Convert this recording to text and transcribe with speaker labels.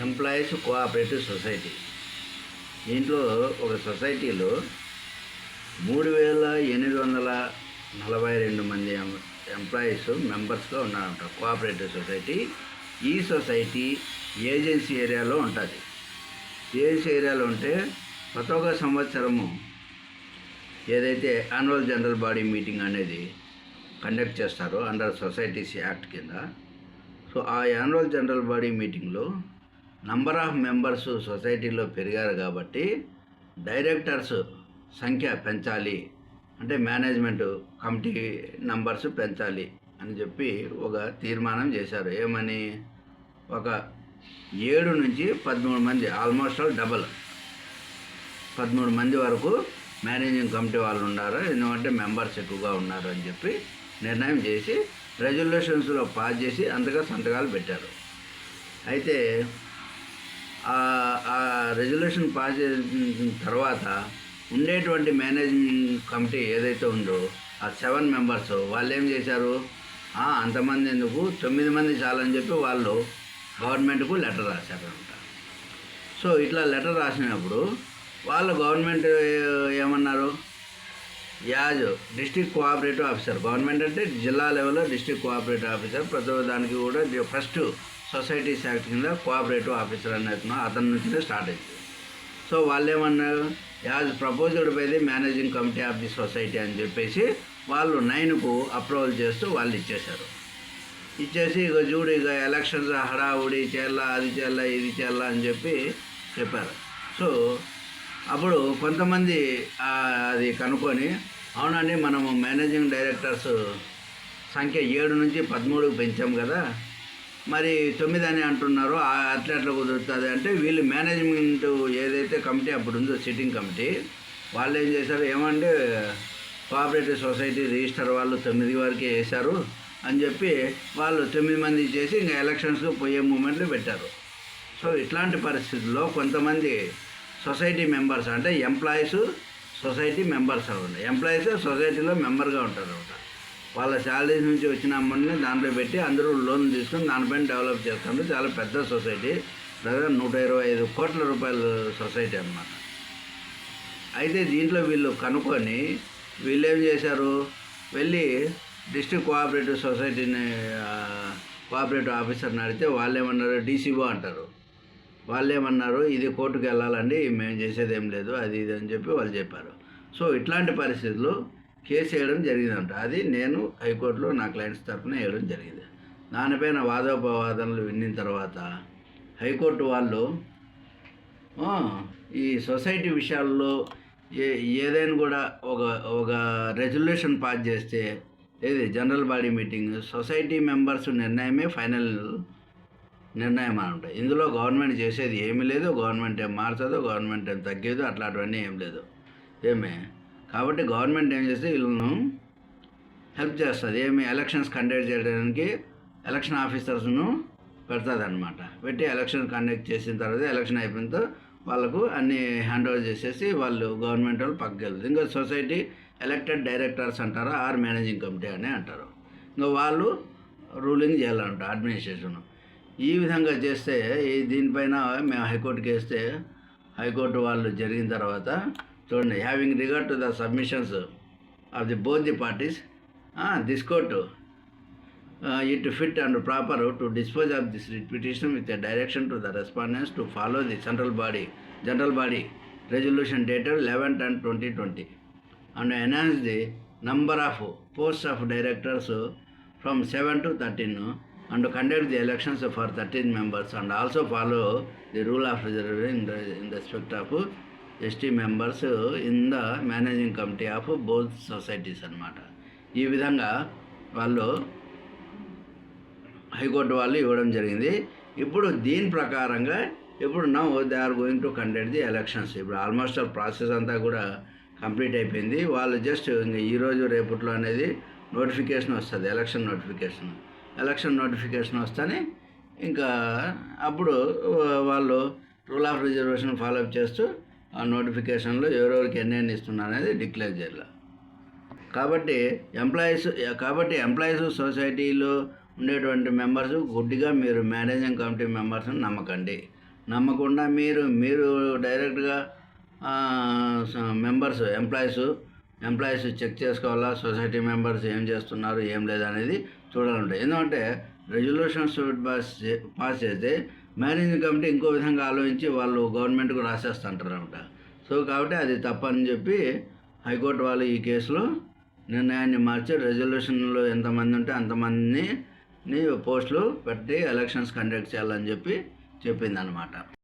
Speaker 1: Employees cooperative society. దీంట్లో ఒక సొసైటీలో మూడు వేల ఎనిమిది వందల నలభై రెండు మంది ఎంప్లాయీస్ మెంబర్స్గా ఉన్నారంట. Cooperative society. ఈ సొసైటీ ఏజెన్సీ ఏరియాలో ఉంటుంది. ఏజెన్సీ ఏరియాలో ఉంటే ప్రతి ఒక్క సంవత్సరము ఏదైతే యాన్యువల్ జనరల్ బాడీ మీటింగ్ అనేది కండక్ట్ చేస్తారో అండర్ సొసైటీస్ యాక్ట్ కింద. సో ఆ యాన్యువల్ జనరల్ బాడీ మీటింగ్లో నంబర్ ఆఫ్ మెంబర్స్ సొసైటీలో పెరిగారు కాబట్టి డైరెక్టర్స్ సంఖ్య పెంచాలి. అంటే మేనేజ్మెంట్ కమిటీ నంబర్స్ పెంచాలి అని చెప్పి ఒక తీర్మానం చేశారు. ఏమని? ఒక ఏడు నుంచి పదమూడు మంది ఆల్మోస్ట్ ఆల్ డబల్ పదమూడు మంది వరకు మేనేజింగ్ కమిటీ వాళ్ళు ఉన్నారు. ఎందుకంటే మెంబర్స్ ఎక్కువగా ఉన్నారు అని చెప్పి నిర్ణయం చేసి రెజల్యూషన్స్లో పాస్ చేసి అంతగా సంతకాలు పెట్టారు. అయితే రెజల్యూషన్ పాస్ చేసిన తర్వాత ఉండేటువంటి మేనేజ్మెంట్ కమిటీ ఏదైతే ఉందో ఆ సెవెన్ మెంబర్స్ వాళ్ళు ఏం చేశారు? అంతమంది ఎందుకు? తొమ్మిది మంది చాలని చెప్పి వాళ్ళు గవర్నమెంట్కు లెటర్ రాశారనమాట సో ఇట్లా లెటర్ రాసినప్పుడు వాళ్ళు గవర్నమెంట్ ఏమన్నారు? As district cooperative officer. Government అంటే జిల్లా లెవెల్లో డిస్ట్రిక్ట్ కోఆపరేటివ్ ఆఫీసర్. ప్రతి ఒక్క దానికి కూడా ఫస్ట్ సొసైటీస్ యాక్ట్ కింద కోఆపరేటివ్ ఆఫీసర్ అని అతను అతని నుంచే స్టార్ట్ అయింది. సో వాళ్ళు ఏమన్నారు as proposed by the managing committee of the society అని చెప్పేసి వాళ్ళు నైన్కు అప్రూవల్ చేస్తూ వాళ్ళు ఇచ్చేశారు. ఇచ్చేసి ఇక చూడు ఇక ఎలక్షన్స్ హడావుడి చేయాలా అది చేయాలా ఇది చేయాలా అని చెప్పి చెప్పారు. సో అప్పుడు కొంతమంది అది కనుక్కొని అవునండి మనము మేనేజింగ్ డైరెక్టర్స్ సంఖ్య ఏడు నుంచి పదమూడుకు పెంచాం కదా మరి తొమ్మిది అని అంటున్నారు అట్లా ఎట్లా కుదురుతుంది అంటే వీళ్ళు మేనేజ్మెంట్ ఏదైతే కమిటీ అప్పుడు ఉందో సిట్టింగ్ కమిటీ వాళ్ళు ఏం చేశారు? ఏమంటే కోఆపరేటివ్ సొసైటీ రిజిస్టర్ వాళ్ళు తొమ్మిది వరకే వేశారు అని చెప్పి వాళ్ళు తొమ్మిది మంది చేసి ఇంకా ఎలక్షన్స్కి పోయే మూమెంట్లు పెట్టారు. సో ఇట్లాంటి పరిస్థితుల్లో కొంతమంది సొసైటీ మెంబర్స్ అంటే ఎంప్లాయీస్ సొసైటీ మెంబర్స్ అనమాట ఎంప్లాయీస్ సొసైటీలో మెంబర్గా ఉంటారు అనమాట వాళ్ళ శాలరీస్ నుంచి వచ్చిన అమౌంట్ని దాంట్లో పెట్టి అందరూ లోన్ తీసుకొని దానిపైన డెవలప్ చేస్తుంటే చాలా పెద్ద సొసైటీ దాదాపు నూట ఇరవై ఐదు కోట్ల రూపాయల సొసైటీ అన్నమాట. అయితే దీంట్లో వీళ్ళు కనుక్కొని వీళ్ళు ఏం చేశారు? వెళ్ళి డిస్ట్రిక్ట్ కోఆపరేటివ్ సొసైటీని కోఆపరేటివ్ ఆఫీసర్ని అడిగితే వాళ్ళు ఏమన్నారు డీసీఓ అంటారు. వాళ్ళు ఏమన్నారు ఇది కోర్టుకు వెళ్ళాలండి మేము చేసేది ఏం లేదు అది ఇది అని చెప్పి వాళ్ళు చెప్పారు. సో ఇట్లాంటి పరిస్థితులు కేసు వేయడం జరిగిందంట. అది నేను హైకోర్టులో నా క్లయింట్స్ తరఫున వేయడం జరిగింది. దానిపైన వాదోపవాదనలు విన్న తర్వాత హైకోర్టు వాళ్ళు ఈ సొసైటీ విషయాల్లో ఏ ఏదైనా కూడా ఒక ఒక రెజల్యూషన్ పాస్ చేస్తే ఏది? General body meeting society members నిర్ణయమే ఫైనల్ నిర్ణయం అనమాట ఇందులో గవర్నమెంట్ చేసేది ఏమీ లేదు. గవర్నమెంట్ ఏం మార్చదు గవర్నమెంట్ ఏం తగ్గేదు అట్లాంటివన్నీ ఏం లేదు. ఏమే? కాబట్టి గవర్నమెంట్ ఏం చేస్తే వీళ్ళను హెల్ప్ చేస్తుంది. ఏమి ఎలక్షన్స్ కండక్ట్ చేయడానికి ఎలక్షన్ ఆఫీసర్స్ను పెడుతుంది అనమాట పెట్టి ఎలక్షన్ కండక్ట్ చేసిన తర్వాత ఎలక్షన్ అయిపోయిన వాళ్ళకు అన్ని హ్యాండ్ ఓవర్ చేసేసి వాళ్ళు గవర్నమెంట్ వాళ్ళు పక్కకి వెళ్తారు. ఇంకా సొసైటీ ఎలక్టెడ్ డైరెక్టర్స్ అంటారు ఆర్ మేనేజింగ్ కమిటీ అని అంటారు. ఇంకా వాళ్ళు రూలింగ్ చేయాలంట అడ్మినిస్ట్రేషన్ ఈ విధంగా చేస్తే ఈ దీనిపైన మేము హైకోర్టుకి వేస్తే హైకోర్టు వాళ్ళు జరిగిన తర్వాత చూడండి having regard to the submissions of the both the parties this court it fit and proper to dispose of this petition with a direction to the respondents to follow the central body general body resolution dated eleven ten twenty twenty and enhance the number of post of directors from seven to thirteen and conduct the elections for thirteen members and also follow the rule of reserve in in respect of ST members in the managing committee of both societies అన్నమాట. ఈ విధంగా వాళ్ళు high court వాళ్ళు ఇవ్వడం జరిగింది. ఇప్పుడు దీని ప్రకారంగా ఇప్పుడు now they are going to conduct the elections ఇప్పుడు ఆల్మోస్ట్ ప్రాసెస్ అంతా కూడా కంప్లీట్ అయిపోయింది. వాళ్ళు జస్ట్ ఇంకా ఈరోజు రేపట్లో అనేది నోటిఫికేషన్ వస్తుంది ఎలక్షన్ నోటిఫికేషన్ ఎలక్షన్ నోటిఫికేషన్ వస్తేనే ఇంకా అప్పుడు వాళ్ళు రూల్ ఆఫ్ రిజర్వేషన్ ఫాలోఅప్ చేస్తూ ఆ నోటిఫికేషన్లో ఎవరెవరికి ఎన్ని ఇస్తున్నారు అనేది డిక్లేర్ చేయాలి. కాబట్టి ఎంప్లాయీస్ కాబట్టి ఎంప్లాయీస్ సొసైటీలో ఉండేటువంటి మెంబర్స్ గుడ్డిగా మీరు మేనేజింగ్ కమిటీ మెంబర్స్ని నమ్మకండి. నమ్మకుండా మీరు మీరు డైరెక్ట్గా మెంబర్స్ ఎంప్లాయీస్ ఎంప్లాయీస్ చెక్ చేసుకోవాలా సొసైటీ మెంబర్స్ ఏం చేస్తున్నారు ఏం లేదనేది చూడాలంటే ఎందుకంటే రెజల్యూషన్స్ పాస్ చే- పాస్ చేస్తే మేనేజింగ్ కమిటీ ఇంకో విధంగా ఆలోచించి వాళ్ళు గవర్నమెంట్కు రాసేస్తుంటారు అనమాట సో కాబట్టి అది తప్పని చెప్పి హైకోర్టు వాళ్ళు ఈ కేసులో నిర్ణయాన్ని మార్చి రెజల్యూషన్లో ఎంతమంది ఉంటే అంతమందిని పోస్టులు పెట్టి ఎలక్షన్స్ కండక్ట్ చేయాలని చెప్పి చెప్పింది అనమాట